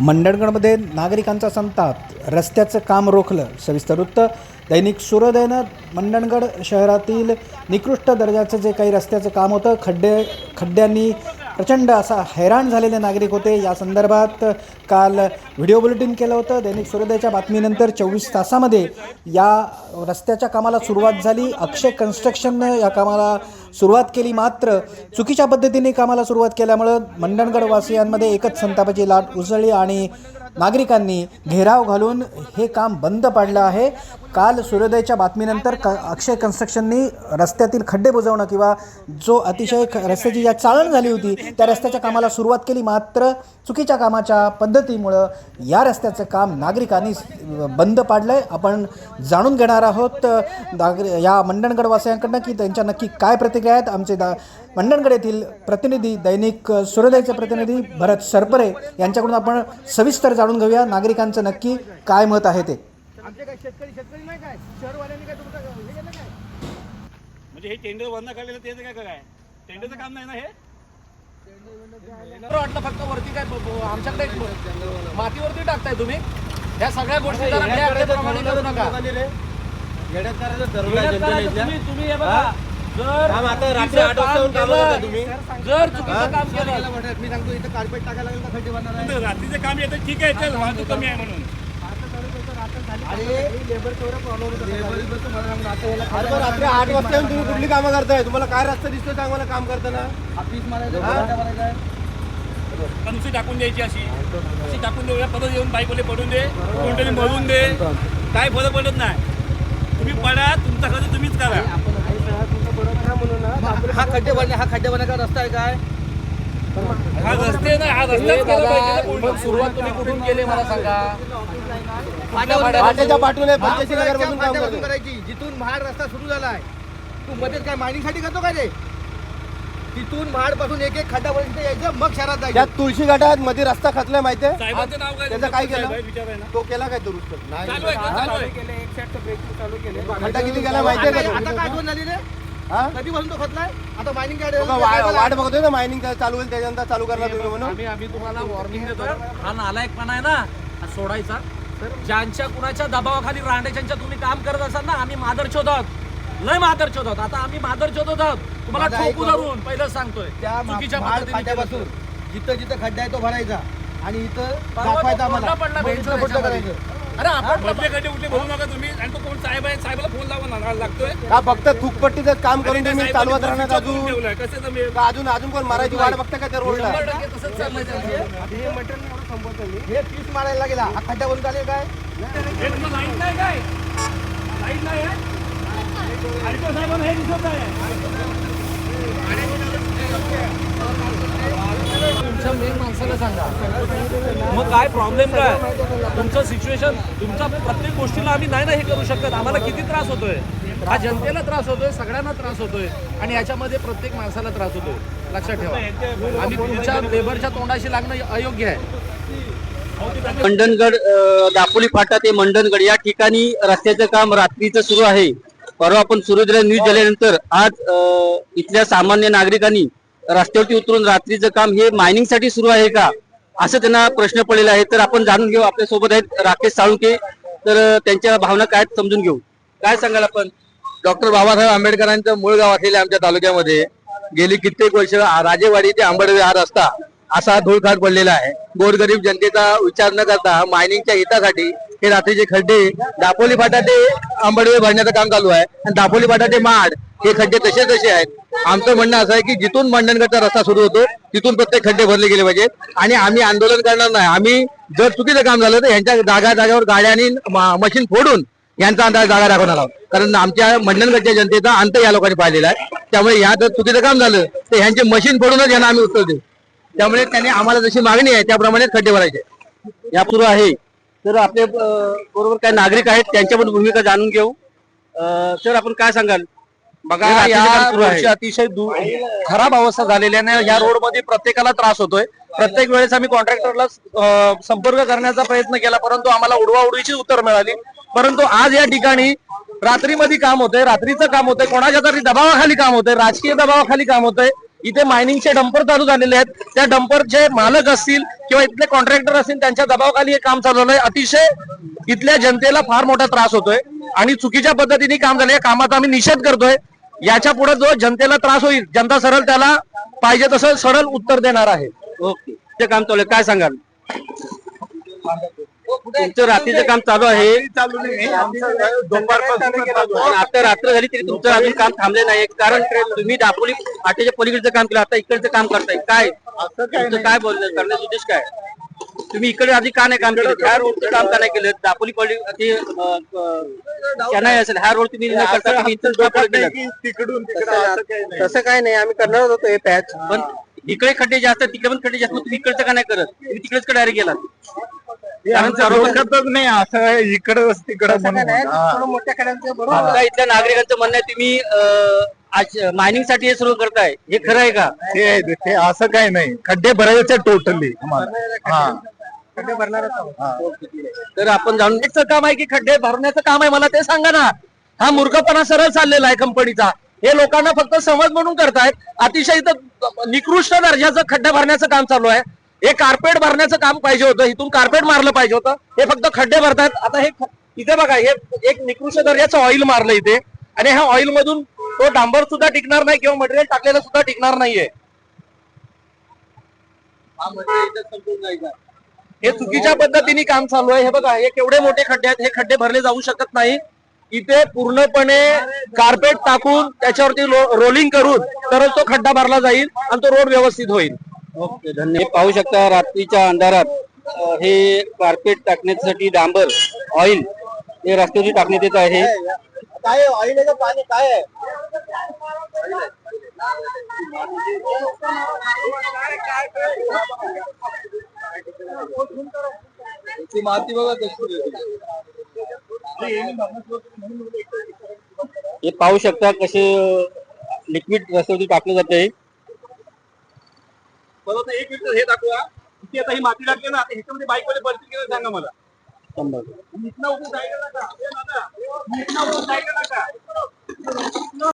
मंडणगडमध्ये नागरिकांचा संताप रस्त्याचं काम रोखलं सविस्तर वृत्त. दैनिक सूर्योदयनं मंडणगड शहरातील निकृष्ट दर्जाचं जे काही रस्त्याचं काम होतं खड्डे खड्ड्यांनी प्रचंड असा हैराण झालेले नागरिक होते. या संदर्भात काल व्हिडिओ बुलेटिन केलं होतं. दैनिक सूर्योदयाच्या बातमीनंतर चोवीस तासामध्ये या रस्त्याच्या कामाला सुरुवात झाली. अक्षय कन्स्ट्रक्शननं या कामाला सुरुवात केली. मात्र चुकीच्या पद्धतीने कामाला सुरुवात केल्यामुळं मंडणगड वासियांमध्ये एकच संतापाची लाट उसळली आणि नागरिकांनी घेराव घालून हे काम बंद पाडलं आहे. काल सूर्योदयाच्या बातमीनंतर क अक्षय कन्स्ट्रक्शननी रस्त्यातील खड्डे बुजवणं किंवा जो अतिशय ख रस्त्याची ज्या चाळण झाली होती त्या रस्त्याच्या कामाला सुरुवात केली. मात्र चुकीच्या कामाच्या पद्धत पद्धतीमुळं या रस्त्याचं काम नागरिकांनी बंद पाडलं आहे आपण जाणून घेणार आहोत नागरि या मंडणगडवासियांकडनं की त्यांच्या नक्की काय प्रतिक्रिया आहेत. आमचे दा मंडणगड येथील प्रतिनिधी दैनिक सूर्योदयचे प्रतिनिधी भरत सरपरे यांच्याकडून आपण सविस्तर जाणून घेऊया. नागरिकांचं नक्की काय मत आहे ते? आमचे काय शेतकरी शेतकरी नाही काय? शहरवाल्यांनी काय तुमचं हे केलं काय? म्हणजे हे टेंडर बंद काढलेलं त्याचं काय काय टेंडरचं काम नाही ना हे? वाटलं फक्त वरती काय आमच्याकडे मातीवरती टाकताय तुम्ही. या सगळ्या गोष्टी करू नका. तुम्ही तुम्ही हे बघा. जर चुकीचं काम केलं, जर चुकीचं काम केलं. मी सांगतो इथं कार्पेट टाकायला लागेल तर खड्डे बनणार रात्रीचं काम येतं ठीक आहे ते वाहतूक कमी आहे म्हणून आणि लेबर तेवढं प्रॉब्लेम आता रात्री आठ वाजता येऊन तुम्ही कुठली कामं करताय? तुम्हाला काय रस्ता दिसतोय सांग मला काम करताना? नुसती टाकून द्यायची अशी. अशी टाकून देऊया परत येऊन बाईकवाले पडून दे कोणतरी मरून दे. काय फरक पडत नाही. तुम्ही पडा तुमचा खर्च तुम्हीच करा. हा खड्डे बनणे हा खड्डे बनायचा रस्ता आहे काय? हा रस्ते नाही हा हे रस्ता दादा, मग सुरुवात तुम्ही कुठून केली मला सांगा फाट्याच्या पाठवून पंचायती नगर मधून काम करायची जिथून महाड रस्ता सुरू झालाय तू मध्येच काय मायनिंगसाठी करतो काय रे तिथून महाडपासून एक एक खड्डा पर्यंत यायचं मग शहरात जायचं तुळशी घाटात मध्ये रस्ता खचलाय माहितीये साहेबांचं नाव काय त्याचं काय केलं? साहेब आहे, विचाराय ना तो केला काय दुरुस्त चालू आहे का? चालू आहे खड्डा किती गेला माहितीये का आता काय आठवण झाली रे कधीपासून तो खचलाय आता मायनिंग वाट बघतोय ना मायनिंग चालू होईल त्याच्यानंतर चालू करणार तुम्ही म्हणून. आम्ही आम्ही तुम्हाला वॉर्निंग देतो हा नालायकपणा आहे ना हा सोडायचा. ज्यांच्या कुणाच्या दबावाखाली रांडेच्यांच्या तुम्ही काम करत असाल ना आम्ही मादरचोद आहोत लय मादरचोद आहोत आता आम्ही मादरचोद आहोत. तुम्हाला माझं ठोकू. धरून पहिलं सांगतोय. त्या चुकीच्या पद्धतीने केलं फाट्यापासून तर. जिथं जिथं खड्डा आहे तो भरायचा आणि इथं परवा दाखवायचा तो आम्हाला. पडला मग इथलं. करायचं. अरे आपण मधले खड्डे उठले भरू नका तुम्ही. आणि तो कोण साहेब आहे? साहेबाला फोन लावा लागतोय. का फक्त थुकपट्टीचं काम करून आणि तुम्ही चालवत राहणार अजून. कसं अजून अजून कोण मारायची वाट बघता का त्या रोडला चाललंय त्यांचं. हे पीस मारायला गेला हा खड्ड्यावरून चालेल काय? हे लाइट नाही काय? लाइट नाही आहे? आडकर साहेबांना हे दिसत आहे तुमच्या मेन माणसाला सांगा मग काय प्रॉब्लेम काय? तुमचं सिच्युएशन तुमच्या प्रत्येक गोष्टीला आम्ही नाही ना हे करू शकत. आम्हाला किती त्रास होतोय? हा जनतेला त्रास होतोय सगळ्यांना त्रास होतोय आणि याच्यामध्ये प्रत्येक माणसाला त्रास होतोय. लक्षात ठेवा. आणि तुमच्या लेबरच्या तोंडाशी लागणं अयोग्य आहे. मंडणगड दापोली फाटा ते मंडणगड या ठिकाणी रस्त्याचं काम रात्रीचं सुरू आहे. परवा आपण सूर्योदय न्यूज झाल्यानंतर आज इथल्या सामान्य नागरिकांनी रस्त्यावरती उतरून रात्रीचं काम हे मायनिंगसाठी सुरू आहे का? असं त्यांना प्रश्न पडलेला आहे. तर आपण जाणून घेऊ आपल्यासोबत आहेत राकेश साळुंके. तर त्यांच्या भावना काय समजून घेऊ. काय सांगाल आपण? डॉक्टर बाबासाहेब आंबेडकरांचं मूळ गाव असलेल्या आमच्या तालुक्यामध्ये. गेली कित्येक वर्ष राजेवाडी ते आंबेडकरी हा रस्ता असा धूळखाट पडलेला आहे. गोरगरीब जनतेचा विचार न करता मायनिंगच्या हितासाठी हे रात्रीचे खड्डे दापोली फाटा ते भरण्याचं काम चालू आहे. आणि दापोली फाटा ते माड हे खड्डे तसे तसे आहेत. आमचं म्हणणं असं आहे की जिथून मंडणगडचा रस्ता सुरू होतो तिथून प्रत्येक खड्डे भरले गेले पाहिजे आणि आम्ही आंदोलन करणार नाही. आम्ही जर चुकीचं काम झालं तर यांच्या जागा जागेवर आणि मशीन फोडून यांचा अंदाज जागा दाखवणार आहोत. कारण आमच्या मंडणगडच्या जनतेचा अंत या लोकांनी पाहिलेला आहे. त्यामुळे या जर चुकीचं काम झालं तर ह्यांचे मशीन फोडूनच यांना आम्ही उत्तर देऊ. त्यामुळे त्यांनी आम्हाला जशी मागणी आहे त्याप्रमाणे खड्डे भरायचे. यापूर्व आहे. तर आपले बरोबर काही नागरिक आहेत त्यांच्या पण भूमिका जाणून घेऊ. सर आपण काय सांगाल? बघा या आहे. रोडची अतिशय खराब अवस्था झालेल्याने या रोडमध्ये प्रत्येकाला त्रास होतोय. प्रत्येक वेळेस आम्ही कॉन्ट्रॅक्टरला संपर्क करण्याचा प्रयत्न केला परंतु आम्हाला उडवाउडवीची उत्तर मिळाली. परंतु आज या ठिकाणी रात्रीमध्ये काम होतंय रात्रीचं काम होतंय कोणाच्या तरी दबावाखाली काम होतंय राजकीय दबावाखाली काम होतंय. इथे मायनिंगचे डंपर चालू झालेले आहेत. त्या डंपरचे मालक असतील किंवा इथले कॉन्ट्रॅक्टर असतील त्यांच्या दबावाखाली हे काम चालवलंय अतिशय इथल्या जनतेला फार मोठा त्रास होतोय. आणि चुकीच्या पद्धतीने काम झालं या कामाचा आम्ही निषेध करतोय. याच्यापुढे जो जनतेला त्रास होईल जनता सरळ त्याला पाहिजे तसं सरळ उत्तर देणार आहे. ओके. ते काम चालू आहे. काय सांगाल? तुमचं रात्रीचं काम चालू आहे. आता रात्र झाली तरी तुमचं अजून काम थांबले नाही. कारण तुम्ही दापोली फाट्याच्या पलीकडचं काम केलं आता इकडचं काम करताय. काय? तुमचं काय बोलणं? करण्याचा उद्देश काय? तुम्ही इकडे आधी का नाही काम केलं? ह्या रोडचं काम का नाही केलं? दापोली ते अं, चेन्नई असेल ह्या रोड तुम्ही न करता तुम्ही इथं का पुढे केलं तसं काय नाही. आम्ही करणार होतो हे पॅच. पण इकडे खड्डे जास्त तिकडे पण खड्डे जास्त तुम्ही इकडचं का नाही करत? तुम्ही तिकडेच का डायरेक्ट गेलात? कारण सर्व नाही असं इकडं तिकडं मोठ्या बरोबर. आता इथल्या नागरिकांचं म्हणणं आहे तुम्ही मायनिंगसाठी हे सुरू करताय. हे खरं आहे का? ते ते असं काही नाही. खड्डे भरायचे टोटली तर आपण जाणून काम आहे की खड्डे भरण्याचं काम आहे. मला ते सांगा ना. हा मूर्खपणा सरळ चाललेला आहे कंपनीचा. हे लोकांना फक्त समज म्हणून करतायत. अतिशय इथं निकृष्ट दर्जाचं खड्डे भरण्याचं काम चालू आहे. हे कार्पेट भरण्याचं काम पाहिजे होतं. इथून कार्पेट मारलं पाहिजे होतं. हे फक्त खड्डे भरतायत. आता हे इथे बघा हे एक निकृष्ट दर्जाचं ऑइल मारलं इथे. आणि ह्या ऑइल मधून तो डांबर सुद्धा टिकणार नाही किंवा मटेरियल टाकलेलं सुद्धा टिकणार नाहीये. हे चुकीच्या पद्धतीने काम चालू आहे. हे बघा हे केवढे मोठे खड्डे आहेत हे खड्डे भरले जाऊ शकत नाही. इथे पूर्णपणे कार्पेट टाकून त्याच्यावरती रोलिंग करून तरच तो खड्डा भरला जाईल आणि तो रोड व्यवस्थित होईल. ओके धन्यवाद. पाहू शकता रात्रीच्या अंधारात हे कार्पेट टाकण्यासाठी डांबर ऑइल हे रस्त्यावरती टाकण्यात येत आहे. काय ऑइल आहे? का पाणी काय आहे? ती माती बघा कशी हे पाहू शकता कसे लिक्विड रस्त्यावरती टाकलं जाते. परत एक मिनिट हे दाखवा. किती आता ही माती टाकली ना आता ह्याच्यामध्ये बाईक भरती केलं सांगा मला. शंभर